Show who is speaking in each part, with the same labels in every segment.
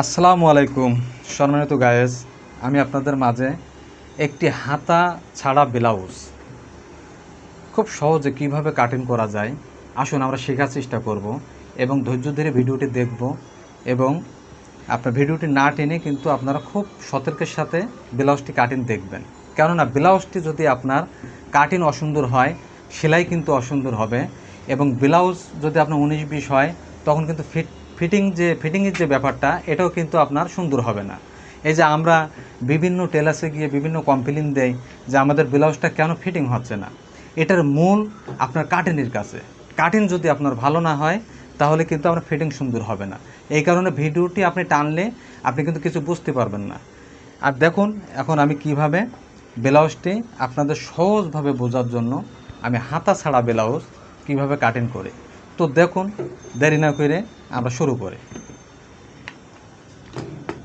Speaker 1: আসসালামু আলাইকুম, সম্মানিত গায়েস আমি আপনাদের মাঝে একটি হাতা ছাড়া ব্লাউজ। খুব সহজে কীভাবে কাটিং করা যায়, আসুন আমরা শেখার চেষ্টা করব এবং ধৈর্য ধরে ভিডিওটি দেখব এবং আপনার ভিডিওটি না টেনে কিন্তু আপনারা খুব সতর্কের সাথে ব্লাউজটি কাটিং দেখবেন। কেননা ব্লাউজটি যদি আপনার কাটিং অসুন্দর হয়, সেলাই কিন্তু অসুন্দর হবে এবং ব্লাউজ যদি আপনার উনিশ বিশ হয়, তখন কিন্তু ফিট ফিটিং যে ফিটিংয়ের যে ব্যাপারটা, এটাও কিন্তু আপনার সুন্দর হবে না। এই যে আমরা বিভিন্ন টেলার্সে গিয়ে বিভিন্ন কমপ্লেন দেই যে আমাদের ব্লাউজটা কেন ফিটিং হচ্ছে না। এটার মূল আপনার কাটিনের কাছে। কাটিং যদি আপনার ভালো না হয়, তাহলে কিন্তু আপনার ফিটিং সুন্দর হবে না। এই কারণে ভিডিওটি আপনি টানলে আপনি কিন্তু কিছু বুঝতে পারবেন না। আর দেখুন, এখন আমি কীভাবে ব্লাউজটি আপনাদের সহজভাবে বোঝার জন্য আমি হাতা ছাড়া ব্লাউজ কীভাবে কাটিং করি। তো দেখুন, দেরি না করে আমরা শুরু করি।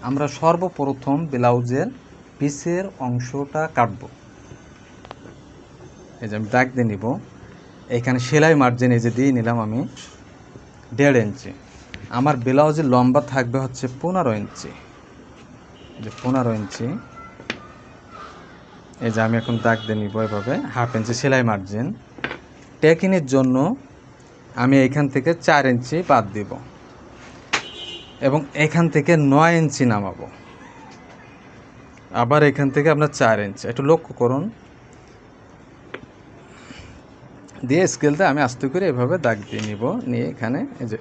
Speaker 1: আমরা সর্বপ্রথম ব্লাউজের পিসের অংশটা কাটব। এই যে আমি দাগ দিয়ে নিব। এখানে সেলাই মার্জিন এই যে দিয়ে নিলাম আমি দেড় ইঞ্চি। আমার ব্লাউজের লম্বা থাকবে হচ্ছে পনেরো ইঞ্চি। যে পনেরো ইঞ্চি। এই যে আমি এখন দাগ দিয়ে নিব এভাবে, হাফ ইঞ্চি সেলাই মার্জিন টেকিনের জন্য আমি এখান থেকে চার ইঞ্চি বাদ দিব। এবং এখান থেকে নয় ইঞ্চি নামাবো। আবার এখান থেকে আপনার চার ইঞ্চি। একটু লক্ষ্য করুন। দিয়ে স্কেলতে আমি আস্তে করে এভাবে দাগ দিয়ে নিব। নিয়ে এখানে এই যে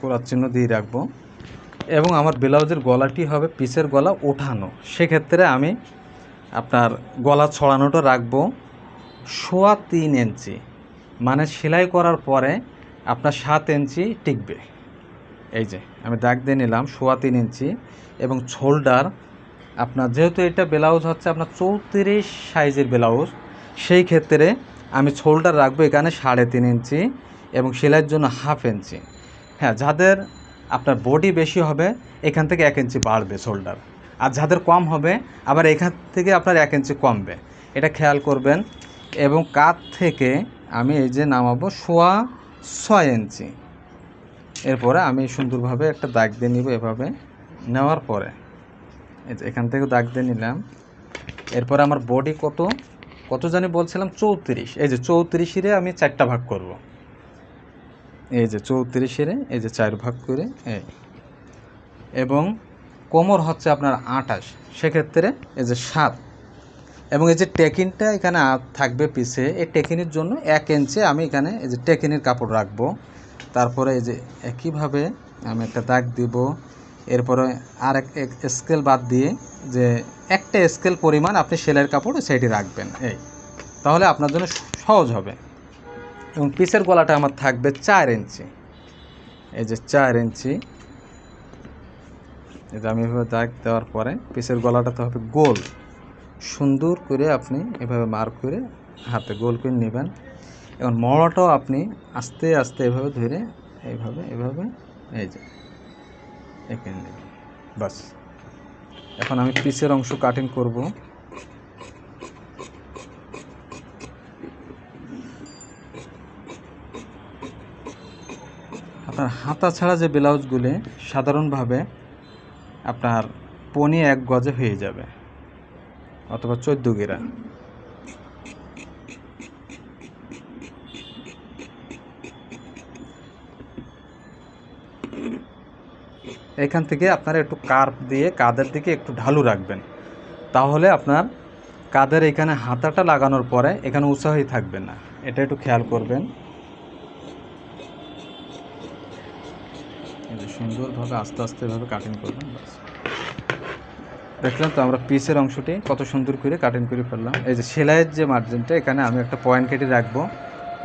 Speaker 1: কোরার চিহ্ন দিয়ে রাখব। এবং আমার ব্লাউজের গলাটি হবে পিসের গলা ওঠানো। সেক্ষেত্রে আমি আপনার গলা ছড়ানোটা রাখব সোয়া তিন ইঞ্চি। মানে সেলাই করার পরে আপনার সাত ইঞ্চি টিকবে। এই যে, আমি দাগ দিয়ে নিলাম, সোয়া তিন ইঞ্চি, এবং শোল্ডার, আপনার যেহেতু এটা ব্লাউজ হচ্ছে আপনার চৌত্রিশ সাইজের ব্লাউজ, সেই ক্ষেত্রে আমি শোল্ডার রাখব এখানে সাড়ে তিন ইঞ্চি এবং সেলাইয়ের জন্য হাফ ইঞ্চি। হ্যাঁ যাদের আপনার বডি বেশি হবে, এখান থেকে এক ইঞ্চি বাড়বে শোল্ডার। আর যাদের কম হবে, আবার এখান থেকে আপনার এক ইঞ্চি কমবে। এটা খেয়াল করবেন। এবং কাত থেকে আমি এই যে নামাবো, সোয়া ছয় ইঞ্চি। এরপরে আমি সুন্দরভাবে একটা দাগ দিয়ে নিব এভাবে নেওয়ার পরে। এই যে এখান থেকে দাগ দিয়ে নিলাম। এরপরে আমার বডি কত? কত জানি বলছিলাম চৌত্রিশ। এই যে চৌত্রিশেরে আমি চারটা ভাগ করব। এই যে চৌত্রিশেরে, এই যে চার ভাগ করে, এই। এবং কোমর হচ্ছে আপনার আঠাশ। সেক্ষেত্রে এই যে সাত। এবং এই যে টেকিনটা এখানে থাকবে পিছে, এই টেকিনের জন্য এক ইঞ্চে আমি এখানে এই যে টেকিনের কাপড় রাখব। তারপরে এই যে একইভাবে আমি একটা দাগ দিব। এরপরে আর এক স্কেল বাদ দিয়ে যে একটা স্কেল পরিমাণ আপনি সেলাইয়ের কাপড় সেইটি রাখবেন। এই, তাহলে আপনার জন্য সহজ হবে। এবং পিসের গলাটা আমার থাকবে চার ইঞ্চি। এই যে চার ইঞ্চি। এটা আমি এভাবে দাগ দেওয়ার পরে পিসের গলাটা তো হবে গোল। সুন্দর করে আপনি এভাবে মার্ক করে হাতে গোল করে নেবেন। এখন মড়াটাও আপনি আস্তে আস্তে এভাবে ধরে এইভাবে এভাবে এই যে এখানে নেবেন বাস। এখন আমি পিসের অংশ কাটিং করব। আপনার হাতা ছাড়া যে ব্লাউজগুলি সাধারণভাবে আপনার পনি এক গজে হয়ে যাবে, অথবা চোদ্দ গেরা। এখান থেকে আপনারা একটু কার্ভ দিয়ে কাদের দিকে একটু ঢালু রাখবেন। তাহলে আপনার কাদের এখানে হাতাটা লাগানোর পরে এখানে উৎসাহী থাকবে না। এটা একটু খেয়াল করবেন। সুন্দরভাবে আস্তে আস্তে এভাবে কাটিং করবেন দেখলাম তো আমরা পিসের অংশটি কত সুন্দর করে কাটিং করে ফেললাম। এই যে সেলাইয়ের যে মার্জিনটা এখানে আমি একটা পয়েন্ট কেটে রাখব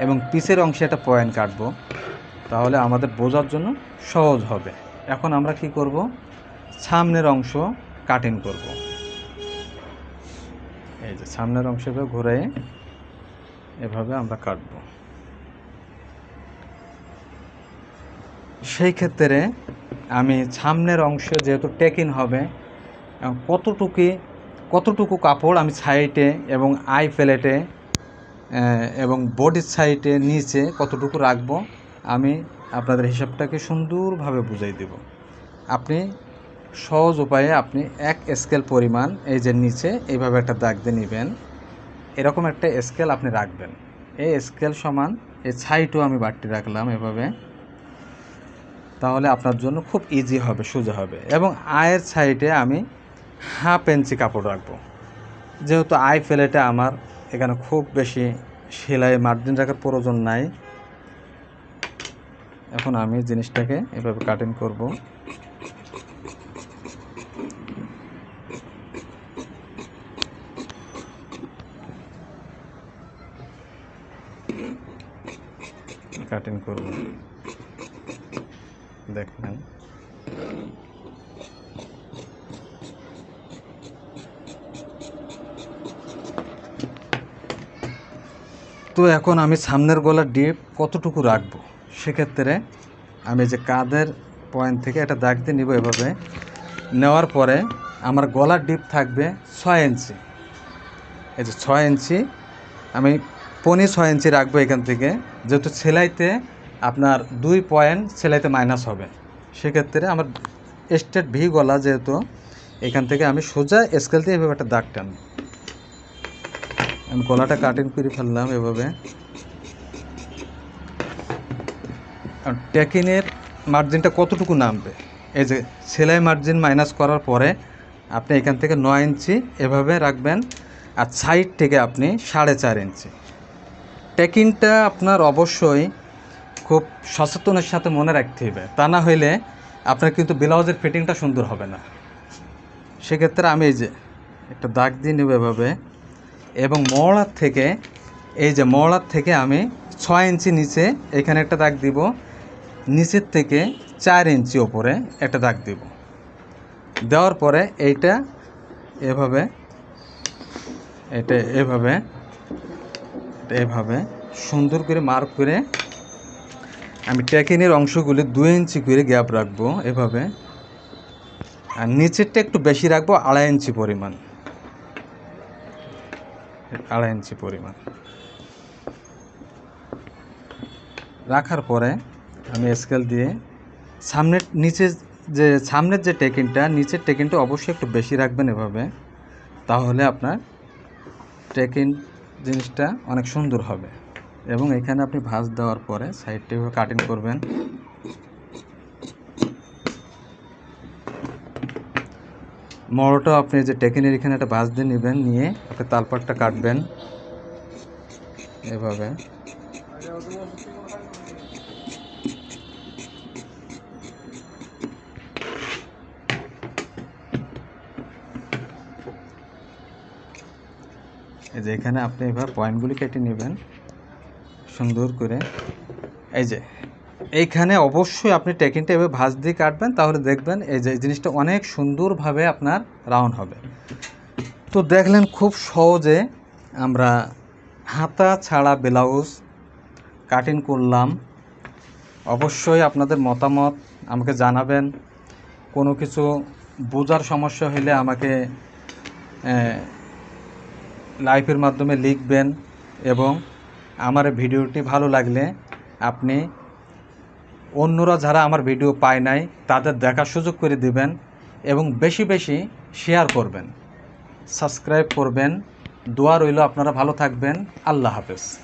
Speaker 1: এবং পিসের অংশে একটা পয়েন্ট কাটবো। তাহলে আমাদের বোঝার জন্য সহজ হবে। এখন আমরা কি করব? সামনের অংশ কাটিং করব। এই যে সামনের অংশ এভাবে ঘুরে এভাবে আমরা কাটবো। সেই ক্ষেত্রে আমি সামনের অংশ যেহেতু টেকিং হবে কতটুকু কতটুকু কাপড় আমি সাইডে এবং আই প্লেটে এবং বডির সাইডে নিচে কতটুকু রাখব, আমি আপনাদের হিসাবটাকে সুন্দরভাবে বুঝাই দেব। আপনি সহজ উপায়ে আপনি এক স্কেল পরিমাণ এই যে নিচে এইভাবে একটা দাগ দিয়ে নেবেন। এরকম একটা স্কেল আপনি রাখবেন। এই স্কেল সমান এই ছাইটও আমি বাড়তি রাখলাম এভাবে। তাহলে আপনার জন্য খুব ইজি হবে, সোজা হবে। এবং আয়ের সাইডে আমি হাফ ইঞ্চি কাপড় রাখব। যেহেতু আই ফেলেটে আমার এখানে খুব বেশি সেলাই মার্জিন রাখার প্রয়োজন নাই। এখন আমি জিনিসটাকে এভাবে কাটিং করব। কাটিং করব। দেখেন। তো এখন আমি সামনের গলার ডিপ কতটুকু রাখব? সেক্ষেত্রে আমি যে কাঁধের পয়েন্ট থেকে একটা দাগ দিয়ে নিব এভাবে, নেওয়ার পরে আমার গলার ডিপ থাকবে ছয় ইঞ্চি। এই যে ছয় ইঞ্চি, আমি পনি ছয় ইঞ্চি রাখব এখান থেকে, যেহেতু সেলাইতে আপনার দুই পয়েন্ট সেলাইতে মাইনাস হবে। সেক্ষেত্রে আমার স্টেট ভি গলা যেহেতু, এখান থেকে আমি সোজা স্কেল দিয়ে এভাবে একটা দাগ টানবো। আমি গলাটা কাটিং করে ফেললাম এভাবে। আর টেকিনের মার্জিনটা কতটুকু নামবে? এই যে সেলাই মার্জিন মাইনাস করার পরে আপনি এখান থেকে নয় ইঞ্চি এভাবে রাখবেন আর সাইড থেকে আপনি সাড়ে চার ইঞ্চি টেকিনটা আপনার অবশ্যই খুব সচেতনের সাথে মনে রাখতে হবে। তা না হইলে আপনার কিন্তু ব্লাউজের ফিটিংটা সুন্দর হবে না। সেক্ষেত্রে আমি এই যে একটা দাগ দিয়ে নেব এভাবে এবং মহড়ার থেকে, এই যে মহড়ার থেকে আমি ছয় ইঞ্চি নিচে এখানে একটা দাগ দিব। নিচের থেকে চার ইঞ্চি ওপরে একটা দাগ দিব। দেওয়ার পরে এইটা এভাবে, এটা এভাবে এভাবে সুন্দর করে মার্ক করে আমি টেকিনের অংশগুলি দু ইঞ্চি করে গ্যাপ রাখব এভাবে। আর নিচেরটা একটু বেশি রাখব আড়াই ইঞ্চি পরিমাণ। আড়াই ইঞ্চি পরিমাণ। রাখার পরে আমি স্কেল দিয়ে, সামনের নিচে যে, সামনের যে টেকিনটা নিচের টেকিনটা অবশ্যই একটু বেশি রাখবেন এভাবে, তাহলে আপনার টেকিন জিনিসটা অনেক সুন্দর হবে। এবং এখানে আপনি ভাঁজ দেওয়ার পরে সাইডটা এভাবে কাটিং করবেন। মরোটা আপনি যে টেকিনের এখানে একটা ভাঁজ দিয়ে নেবেন, নিয়ে আপনি তালপাটটা কাটবেন। এভাবে। এই যে এখানে আপনি এবার পয়েন্টগুলি কেটে নেবেন। সুন্দর করে। এই যে, এইখানে অবশ্যই আপনি টেকিনটা এভাবে ভাঁজ দিয়ে কাটবেন, তাহলে দেখবেন এই যে জিনিসটা অনেক সুন্দরভাবে আপনার রাউন্ড হবে। তো দেখলেন খুব সহজে আমরা হাতা ছাড়া ব্লাউজ কাটিং করলাম। অবশ্যই আপনাদের মতামত আমাকে জানাবেন। কোনো কিছু বোঝার সমস্যা হলে আমাকে লাইভের মাধ্যমে লিখবেন এবং আমার ভিডিওটি ভালো লাগলে আপনি অন্যরা যারা আমার ভিডিও পায় নাই, তাদের দেখার সুযোগ করে দিবেন এবং বেশি বেশি শেয়ার করবেন। সাবস্ক্রাইব করবেন। দোয়া রইল আপনারা ভালো থাকবেন। আল্লাহ হাফেজ।